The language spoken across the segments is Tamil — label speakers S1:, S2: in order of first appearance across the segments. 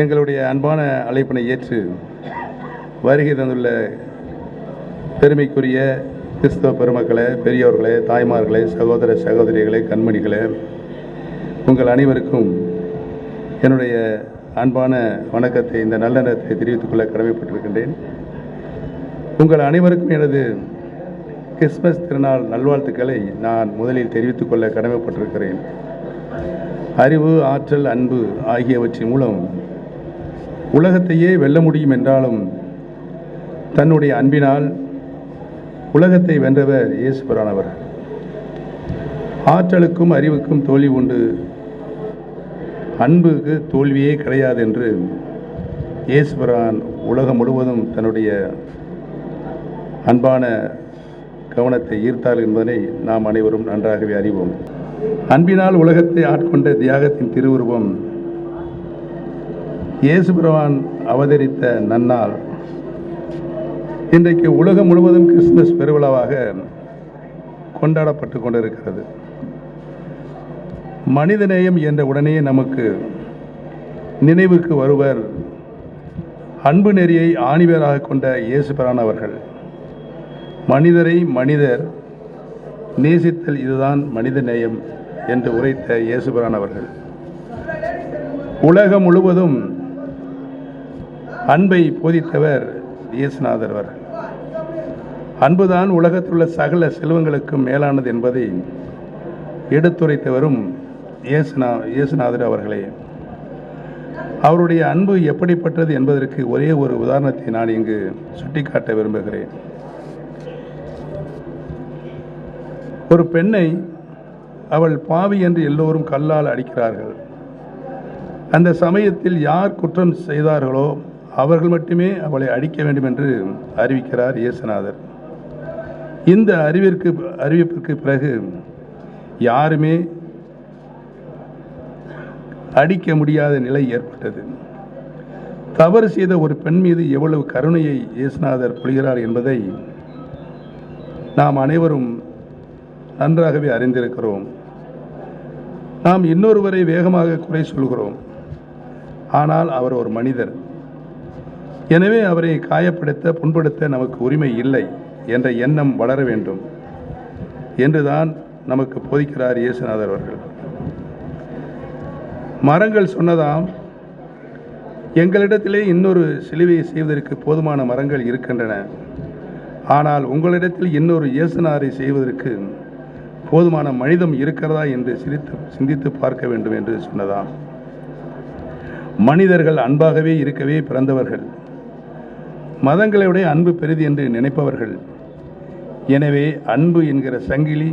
S1: எங்களுடைய அன்பான அழைப்பினை ஏற்று வருகை தந்துள்ள பெருமைக்குரிய கிறிஸ்தவ பெருமக்களே பெரியோர்களே தாய்மார்களே சகோதர சகோதரிகளே கண்மணிகளே உங்கள் அனைவருக்கும் என்னுடைய அன்பான வணக்கத்தை இந்த நல்ல நேரத்தை தெரிவித்துக் கொள்ள கடமைப்பட்டிருக்கின்றேன். உங்கள் அனைவருக்கும் எனது கிறிஸ்மஸ் திருநாள் நல்வாழ்த்துக்களை நான் முதலில் தெரிவித்துக் கொள்ள கடமைப்பட்டிருக்கிறேன். அறிவு ஆற்றல் அன்பு ஆகியவற்றின் மூலம் உலகத்தையே வெல்ல முடியும் என்றாலும் தன்னுடைய அன்பினால் உலகத்தை வென்றவர் இயேசுபரானவர் ஆற்றலுக்கும் அறிவுக்கும் தோல்வி உண்டு. அன்புக்கு தோல்வியே கிடையாது என்று இயேசுபரான் உலகம் முழுவதும் தன்னுடைய அன்பான கவனத்தை ஈர்த்தார் என்பதனை நாம் அனைவரும் நன்றாகவே அறிவோம். அன்பினால் உலகத்தை ஆட்கொண்ட தியாகத்தின் திருவுருவம் இயேசு பிரவான் அவதரித்த நன்னாள். இன்றைக்கு உலகம் முழுவதும் கிறிஸ்துமஸ் பெருவிழாவாக கொண்டாடப்பட்டு கொண்டிருக்கிறது. மனிதநேயம் என்ற உடனே நமக்கு நினைவுக்கு வருவர் அன்பு நெறியை ஆணிவேராக கொண்ட இயேசுபரான் அவர்கள். மனிதரை மனிதர் நேசித்தல் இதுதான் மனித நேயம் என்று உரைத்த இயேசுபிரான் அவர்கள். உலகம் முழுவதும் அன்பை போதித்தவர் இயேசுநாதர் அவர்கள் அன்புதான் உலகத்திலுள்ள சகல செல்வங்களுக்கும் மேலானது என்பதை எடுத்துரைத்தவரும் இயேசுநா இயேசுநாதர் அவர்களே. அவருடைய அன்பு எப்படிப்பட்டது என்பதற்கு ஒரே ஒரு உதாரணத்தை நான் இங்கு சுட்டிக்காட்ட விரும்புகிறேன். ஒரு பெண்ணை அவள் பாவி என்று எல்லோரும் கல்லால் அடிக்கிறார்கள். அந்த சமயத்தில் யார் குற்றம் செய்தார்களோ அவர்கள் மட்டுமே அவளை அடிக்க வேண்டும் என்று அறிவிக்கிறார் இயேசுநாதர். இந்த அறிவிற்கு அறிவிப்பிற்கு பிறகு யாருமே அடிக்க முடியாத நிலை ஏற்பட்டது. தவறு செய்த ஒரு பெண் மீது எவ்வளவு கருணையை இயேசுநாதர் பொழிகிறார் என்பதை நாம் அனைவரும் நன்றாகவே அறிந்திருக்கிறோம். நாம் இன்னொருவரை வேகமாக குறை சொல்கிறோம். ஆனால் அவர் ஒரு மனிதர். எனவே அவரை காயப்படுத்த புண்படுத்த நமக்கு உரிமை இல்லை என்ற எண்ணம் வளர வேண்டும் என்றுதான் நமக்கு போதிக்கிறார் இயேசுநாதர் அவர்கள். மரங்கள் சொன்னதாம் எங்களிடத்திலே இன்னொரு சிலுவையை செய்வதற்கு போதுமான மரங்கள் இருக்கின்றன. ஆனால் உங்களிடத்தில் இன்னொரு இயேசுனாரை செய்வதற்கு போதுமான மனிதம் இருக்கிறதா? என்று சிரித்து சிந்தித்து பார்க்க வேண்டும் என்று சொன்னதாம். மனிதர்கள் அன்பாகவே இருக்கவே பிறந்தவர்கள். மதங்களை விட அன்பு பெரிது என்று நினைப்பவர்கள். எனவே அன்பு என்கிற சங்கிலி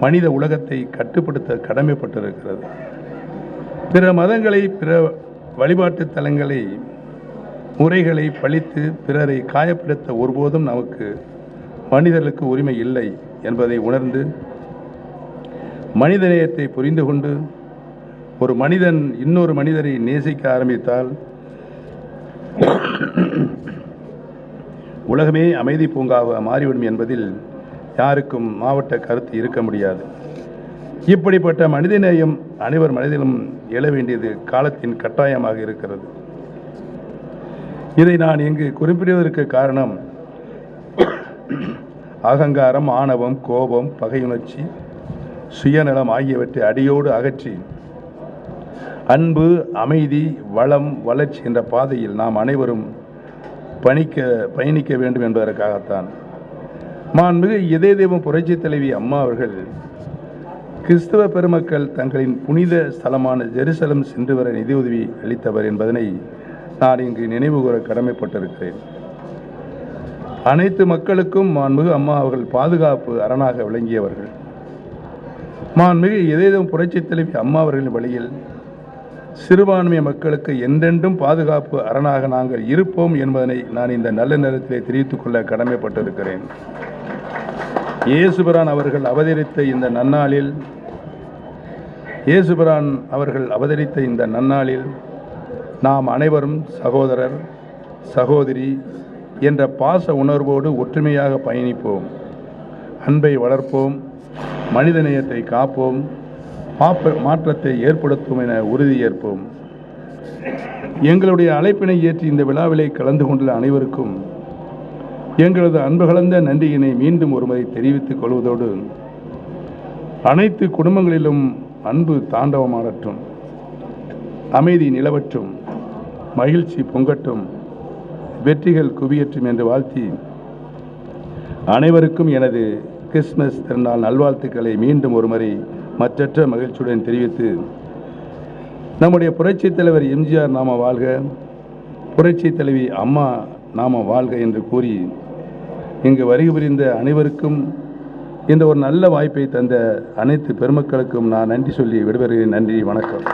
S1: மனித உலகத்தை கட்டுப்படுத்த கடமைப்பட்டிருக்கிறது. பிற மதங்களை பிற வழிபாட்டு தலங்களை முறைகளை பழித்து பிறரை காயப்படுத்த ஒருபோதும் நமக்கு மனிதர்களுக்கு உரிமை இல்லை என்பதை உணர்ந்து மனிதநேயத்தை புரிந்து கொண்டு ஒரு மனிதன் இன்னொரு மனிதரை நேசிக்க ஆரம்பித்தால் உலகமே அமைதி பூங்காவாக மாறிவிடும் என்பதில் யாருக்கும் மாவட்ட கருத்து இருக்க முடியாது. இப்படிப்பட்ட மனிதநேயம் அனைவர் மனதிலும் எழ வேண்டியது காலத்தின் கட்டாயமாக இருக்கிறது. இதை நான் இங்கு குறிப்பிடுவதற்கு காரணம் அகங்காரம் ஆணவம் கோபம் பகையுணர்ச்சி சுயநலம் ஆகியவற்றை அடியோடு அகற்றி அன்பு அமைதி வளம் வளர்ச்சி என்ற பாதையில் நாம் அனைவரும் பணிக்க பயணிக்க வேண்டும் என்பதற்காகத்தான். மாண்புமிகு இதய தெய்வம் புரட்சி தலைவி அம்மா அவர்கள் கிறிஸ்தவ பெருமக்கள் தங்களின் புனித ஸ்தலமான ஜெருசலம் சென்று வர நிதியுதவி அளித்தவர் என்பதனை நான் இங்கு நினைவுகூர கடமைப்பட்டிருக்கிறேன். அனைத்து மக்களுக்கும் மாண்புமிகு அம்மா அவர்கள் பாதுகாப்பு அரணாக விளங்கியவர்கள். மாண்புமிகு இதயம் புரட்சி தலைவி அம்மா அவர்களின் வழியில் சிறுபான்மை மக்களுக்கு என்றென்றும் பாதுகாப்பு அரணாக நாங்கள் இருப்போம் என்பதனை நான் இந்த நல்ல நேரத்திலே தெரிவித்துக் கொள்ள கடமைப்பட்டிருக்கிறேன். இயேசுபிரான் அவர்கள் அவதரித்த இந்த நன்னாளில் இயேசுபிரான் அவர்கள் அவதரித்த இந்த நன்னாளில் நாம் அனைவரும் சகோதரர் சகோதரி என்ற பாச உணர்வோடு ஒற்றுமையாக பயணிப்போம். அன்பை வளர்ப்போம். மனிதநேயத்தை காப்போம். மாப்ப- மாற்றத்தை ஏற்படுத்தும் என உறுதியேற்போம் எங்களுடைய அழைப்பினை ஏற்றி இந்த விழாவிலே கலந்து கொண்டுள்ள அனைவருக்கும் எங்களது அன்பு கலந்த நன்றியினை மீண்டும் ஒருமுறை தெரிவித்துக் கொள்வதோடு அனைத்து குடும்பங்களிலும் அன்பு தாண்டவமாடட்டும். அமைதி நிலவற்றும் மகிழ்ச்சி பொங்கட்டும். வெற்றிகள் குவியற்றும் என்று வாழ்த்தி அனைவருக்கும் எனது கிறிஸ்மஸ் திருநாள் நல்வாழ்த்துக்களை மீண்டும் ஒருமுறை மற்றற்ற மகிழ்ச்சியுடன் தெரிவித்து நம்முடைய புரட்சித் தலைவர் எம்ஜிஆர் நாம வாழ்க புரட்சித் தலைவி அம்மா நாம வாழ்க என்று கூறி இங்கு வருகை புரிந்த அனைவருக்கும் இந்த ஒரு நல்ல வாய்ப்பை தந்த அனைத்து பெருமக்களுக்கும் நான் நன்றி சொல்லி விடுபெறுகிறேன். நன்றி வணக்கம்.